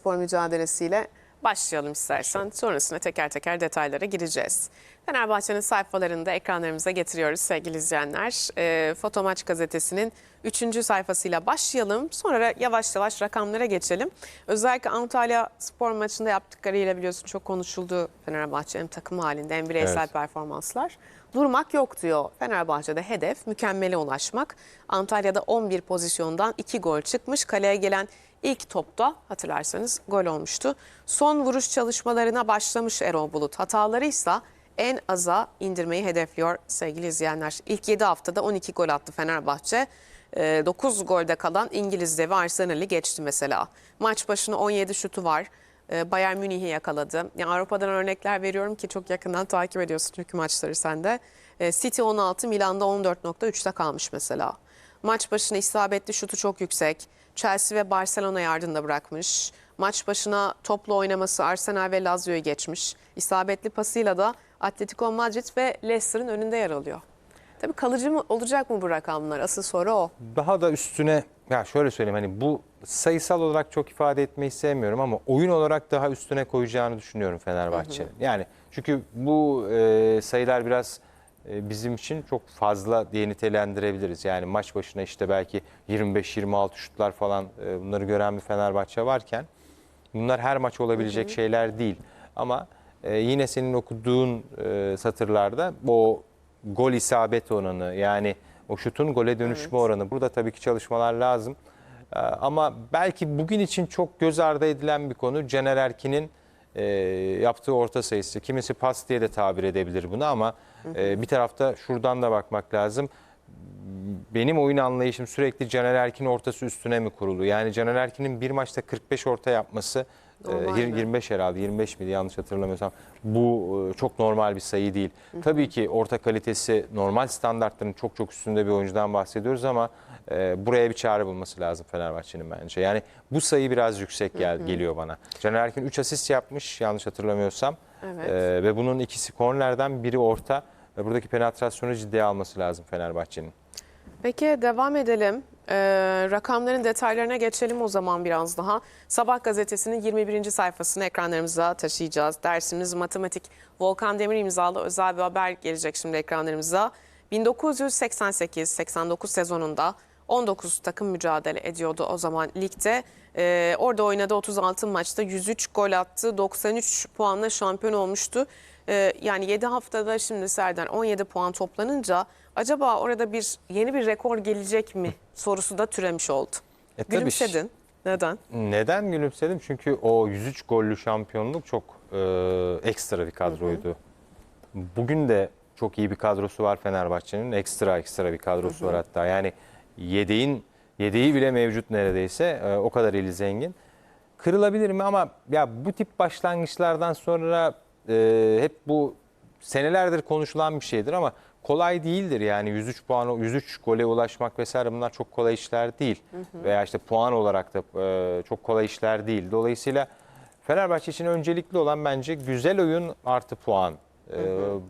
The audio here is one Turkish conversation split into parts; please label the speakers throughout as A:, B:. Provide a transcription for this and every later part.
A: spor mücadelesiyle başlayalım istersen. Sonrasında teker teker detaylara gireceğiz. Fenerbahçe'nin sayfalarında ekranlarımıza getiriyoruz sevgili izleyenler. E, Foto Maç gazetesinin 3. sayfasıyla başlayalım. Sonra yavaş yavaş rakamlara geçelim. Özellikle Antalya spor maçında yaptıklarıyla biliyorsun çok konuşuldu Fenerbahçe hem takım halinde hem bireysel
B: Evet.
A: performanslar. Durmak yok diyor. Fenerbahçe'de hedef mükemmele ulaşmak. Antalya'da 11 pozisyondan 2 gol çıkmış. Kaleye gelen ilk topta hatırlarsanız gol olmuştu. Son vuruş çalışmalarına başlamış Erol Bulut. Hataları ise en aza indirmeyi hedefliyor sevgili izleyenler. İlk 7 haftada 12 gol attı Fenerbahçe. 9 golde kalan İngiliz devi Arsenal'i geçti mesela. Maç başına 17 şutu var. Ee, Bayern Münih'i yakaladı. Yani Avrupa'dan örnekler veriyorum ki çok yakından takip ediyorsun çünkü maçları sende. Ee, City 16, Milan'da 14.3'te kalmış mesela. Maç başına isabetli şutu çok yüksek. Chelsea ve Barcelona'yı ardında bırakmış. Maç başına toplu oynaması Arsenal ve Lazio'yu geçmiş. İsabetli pasıyla da Atletico Madrid ve Leicester'ın önünde yer alıyor. Tabii kalıcı mı olacak mı bu rakamlar? Asıl soru o.
B: Daha da üstüne ya şöyle söyleyeyim hani bu sayısal olarak çok ifade etmeyi sevmiyorum ama oyun olarak daha üstüne koyacağını düşünüyorum Fenerbahçe'nin. Yani çünkü bu e, sayılar biraz bizim için çok fazla diye nitelendirebiliriz. Yani maç başına işte belki 25-26 şutlar falan e, bunları gören bir Fenerbahçe varken bunlar her maç olabilecek şeyler değil. Ama e, yine senin okuduğun e, satırlarda o gol isabet oranı yani o şutun gole dönüşme oranı burada tabii ki çalışmalar lazım. Ama belki bugün için çok göz ardı edilen bir konu Caner Erkin'in e, yaptığı orta sayısı. Kimisi pas diye de tabir edebilir bunu ama e, bir tarafta şuradan da bakmak lazım benim oyun anlayışım sürekli Caner Erkin ortası üstüne mi kurulu? Yani Caner Erkin'in bir maçta 45 orta yapması
A: Normal
B: yir-
A: mi?
B: 25 herhalde 25 miydi yanlış hatırlamıyorsam. Bu e, çok normal bir sayı değil. Tabii ki orta kalitesi normal standartların çok çok üstünde bir oyuncudan bahsediyoruz ama e, buraya bir çare bulması lazım Fenerbahçe'nin bence. Yani bu sayı biraz yüksek gel, geliyor bana. Caner Erkin 3 asist yapmış yanlış hatırlamıyorsam.
A: Evet.
B: E, ve bunun ikisi kornerden biri orta. Ve buradaki penetrasyonu ciddiye alması lazım Fenerbahçe'nin.
A: Peki devam edelim. Ee, rakamların detaylarına geçelim o zaman biraz daha. Sabah gazetesinin 21. sayfasını ekranlarımıza taşıyacağız. Dersimiz matematik. Volkan Demir imzalı özel bir haber gelecek şimdi ekranlarımıza. 1988-89 sezonunda 19 takım mücadele ediyordu o zaman ligde. Ee, orada oynadı 36 maçta 103 gol attı. 93 puanla şampiyon olmuştu. Ee, yani 7 haftada şimdi Serdar 17 puan toplanınca acaba orada bir yeni bir rekor gelecek mi sorusu da türemiş oldu.
B: E, tabii.
A: Gülümsedin. Neden?
B: Neden gülümsedim? Çünkü o 103 gollü şampiyonluk çok e, ekstra bir kadroydu. Bugün de çok iyi bir kadrosu var Fenerbahçe'nin. Ekstra ekstra bir kadrosu var hatta. Yani yedeğin yedeği bile mevcut neredeyse. E, o kadar eli zengin. Kırılabilir mi ama ya bu tip başlangıçlardan sonra e, hep bu senelerdir konuşulan bir şeydir ama kolay değildir yani 103 puan 103 gole ulaşmak vesaire bunlar çok kolay işler değil. Veya işte puan olarak da e, çok kolay işler değil. Dolayısıyla Fenerbahçe için öncelikli olan bence güzel oyun artı puan. E,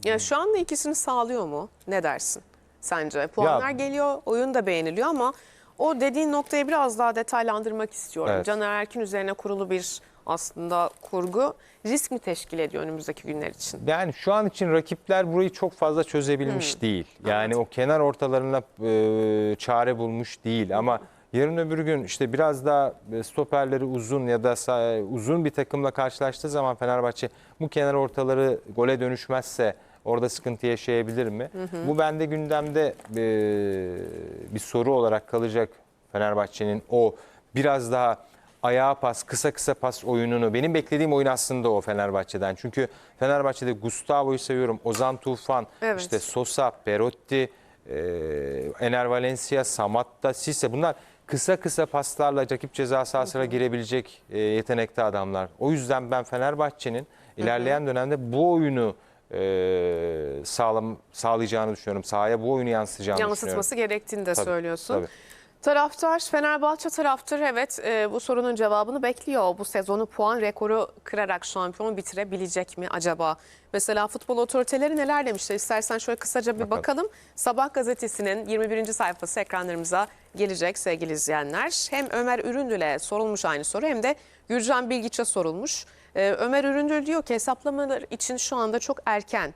A: Ya şu anda ikisini sağlıyor mu? Ne dersin sence? Puanlar geliyor, oyun da beğeniliyor ama o dediğin noktayı biraz daha detaylandırmak istiyorum.
B: Evet.
A: Caner Erkin üzerine kurulu bir aslında kurgu risk mi teşkil ediyor önümüzdeki günler için?
B: Yani şu an için rakipler burayı çok fazla çözebilmiş değil. Yani o kenar ortalarına e, çare bulmuş değil ama yarın öbür gün işte biraz daha e, stoperleri uzun ya da uzun bir takımla karşılaştığı zaman Fenerbahçe bu kenar ortaları gole dönüşmezse orada sıkıntı yaşayabilir mi? Bu bende gündemde e, bir soru olarak kalacak Fenerbahçe'nin o biraz daha ayağa pas, kısa kısa pas oyununu. Benim beklediğim oyun aslında o Fenerbahçe'den. Çünkü Fenerbahçe'de Gustavo'yu seviyorum. Ozan Tufan,
A: Evet.
B: işte Sosa, Perotti, e, Ener Valencia, Samatta, Sisse bunlar kısa kısa paslarla rakip ceza sahasına girebilecek e, yetenekte adamlar. O yüzden ben Fenerbahçe'nin ilerleyen dönemde bu oyunu e, sağlam sağlayacağını düşünüyorum. Sahaya bu oyunu yansıtacağını düşünüyorum.
A: Yansıtması gerektiğini de
B: Tabii,
A: söylüyorsun.
B: tabii.
A: Taraftar, Fenerbahçe taraftarı evet e, bu sorunun cevabını bekliyor. Bu sezonu puan rekoru kırarak şampiyon bitirebilecek mi acaba? Mesela futbol otoriteleri neler demişler? İstersen şöyle kısaca bir
B: Bakalım.
A: bakalım. Sabah gazetesinin 21. sayfası ekranlarımıza gelecek sevgili izleyenler. Hem Ömer Üründül'e sorulmuş aynı soru hem de Gürcan Bilgiç'e sorulmuş. Ee, Ömer Üründül diyor ki hesaplamalar için şu anda çok erken.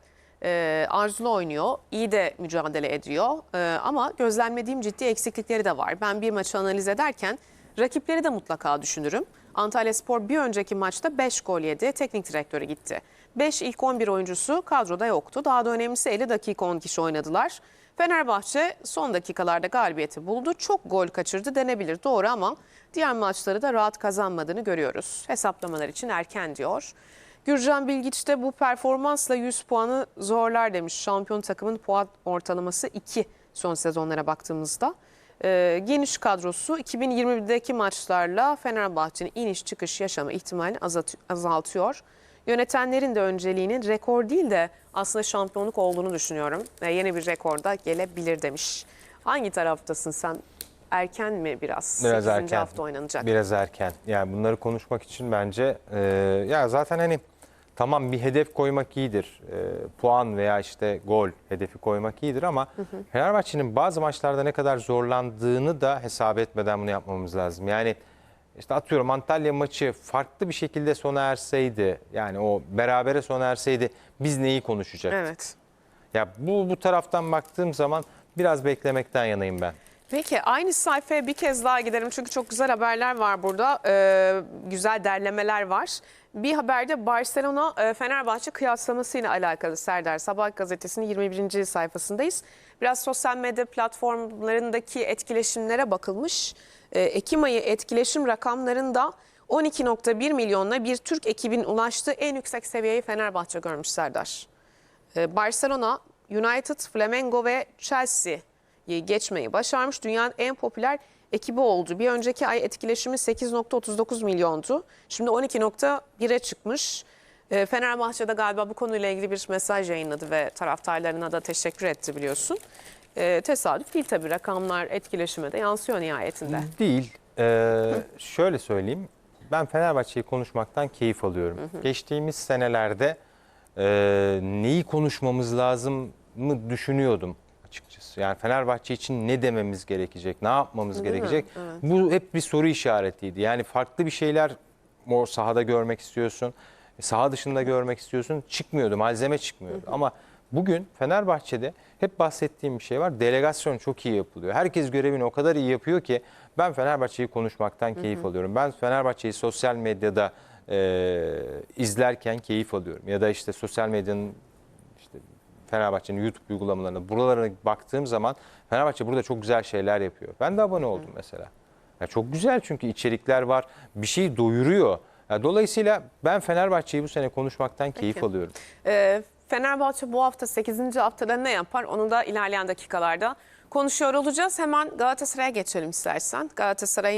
A: Arzulu oynuyor, iyi de mücadele ediyor Ee, ama gözlemlediğim ciddi eksiklikleri de var. Ben bir maçı analiz ederken rakipleri de mutlaka düşünürüm. Antalya Spor bir önceki maçta 5 gol yedi, teknik direktörü gitti. 5 ilk 11 oyuncusu kadroda yoktu. Daha da önemlisi 50 dakika 10 kişi oynadılar. Fenerbahçe son dakikalarda galibiyeti buldu. Çok gol kaçırdı denebilir doğru ama diğer maçları da rahat kazanmadığını görüyoruz. Hesaplamalar için erken diyor. Gürcan Bilgiç de bu performansla 100 puanı zorlar demiş. Şampiyon takımın puan ortalaması 2 son sezonlara baktığımızda. Ee, geniş kadrosu 2021'deki maçlarla Fenerbahçe'nin iniş çıkış yaşama ihtimalini azalt- azaltıyor. Yönetenlerin de önceliğinin rekor değil de aslında şampiyonluk olduğunu düşünüyorum. Ve yeni bir rekor da gelebilir demiş. Hangi taraftasın sen? Erken mi biraz?
B: Biraz
A: 8.
B: erken.
A: hafta oynanacak.
B: Biraz erken. Yani bunları konuşmak için bence e, ya zaten hani tamam bir hedef koymak iyidir. E, puan veya işte gol hedefi koymak iyidir ama Fenerbahçe'nin bazı maçlarda ne kadar zorlandığını da hesap etmeden bunu yapmamız lazım. Yani işte atıyorum Antalya maçı farklı bir şekilde sona erseydi yani o berabere sona erseydi biz neyi konuşacaktık?
A: Evet.
B: Ya bu bu taraftan baktığım zaman biraz beklemekten yanayım ben.
A: Peki aynı sayfaya bir kez daha gidelim çünkü çok güzel haberler var burada. Ee, güzel derlemeler var. Bir haberde Barcelona e, Fenerbahçe kıyaslamasıyla alakalı Serdar Sabah gazetesinin 21. sayfasındayız. Biraz sosyal medya platformlarındaki etkileşimlere bakılmış. Ee, Ekim ayı etkileşim rakamlarında 12.1 milyonla bir Türk ekibin ulaştığı en yüksek seviyeyi Fenerbahçe görmüş Serdar. Ee, Barcelona, United, Flamengo ve Chelsea'yi geçmeyi başarmış. Dünyanın en popüler ekibi oldu. Bir önceki ay etkileşimi 8.39 milyondu. Şimdi 12.1'e çıkmış. Ee, Fenerbahçe'de galiba bu konuyla ilgili bir mesaj yayınladı ve taraftarlarına da teşekkür etti biliyorsun. Ee, tesadüf değil tabii rakamlar etkileşime de yansıyor nihayetinde.
B: Değil. Ee, şöyle söyleyeyim. Ben Fenerbahçe'yi konuşmaktan keyif alıyorum. Geçtiğimiz senelerde e, neyi konuşmamız lazım mı düşünüyordum açıkçası. Yani Fenerbahçe için ne dememiz gerekecek, ne yapmamız
A: Değil
B: gerekecek?
A: Evet.
B: Bu hep bir soru işaretiydi. Yani farklı bir şeyler o sahada görmek istiyorsun, saha dışında görmek istiyorsun. Çıkmıyordu, malzeme çıkmıyordu. Ama bugün Fenerbahçe'de hep bahsettiğim bir şey var. Delegasyon çok iyi yapılıyor. Herkes görevini o kadar iyi yapıyor ki ben Fenerbahçe'yi konuşmaktan keyif alıyorum. Ben Fenerbahçe'yi sosyal medyada e, izlerken keyif alıyorum. Ya da işte sosyal medyanın Fenerbahçe'nin YouTube uygulamalarına buralara baktığım zaman Fenerbahçe burada çok güzel şeyler yapıyor. Ben de abone oldum mesela. Ya çok güzel çünkü içerikler var. Bir şey doyuruyor. Ya dolayısıyla ben Fenerbahçe'yi bu sene konuşmaktan keyif
A: Peki.
B: alıyorum.
A: Ee, Fenerbahçe bu hafta 8. haftada ne yapar onu da ilerleyen dakikalarda konuşuyor olacağız. Hemen Galatasaray'a geçelim istersen. Galatasaray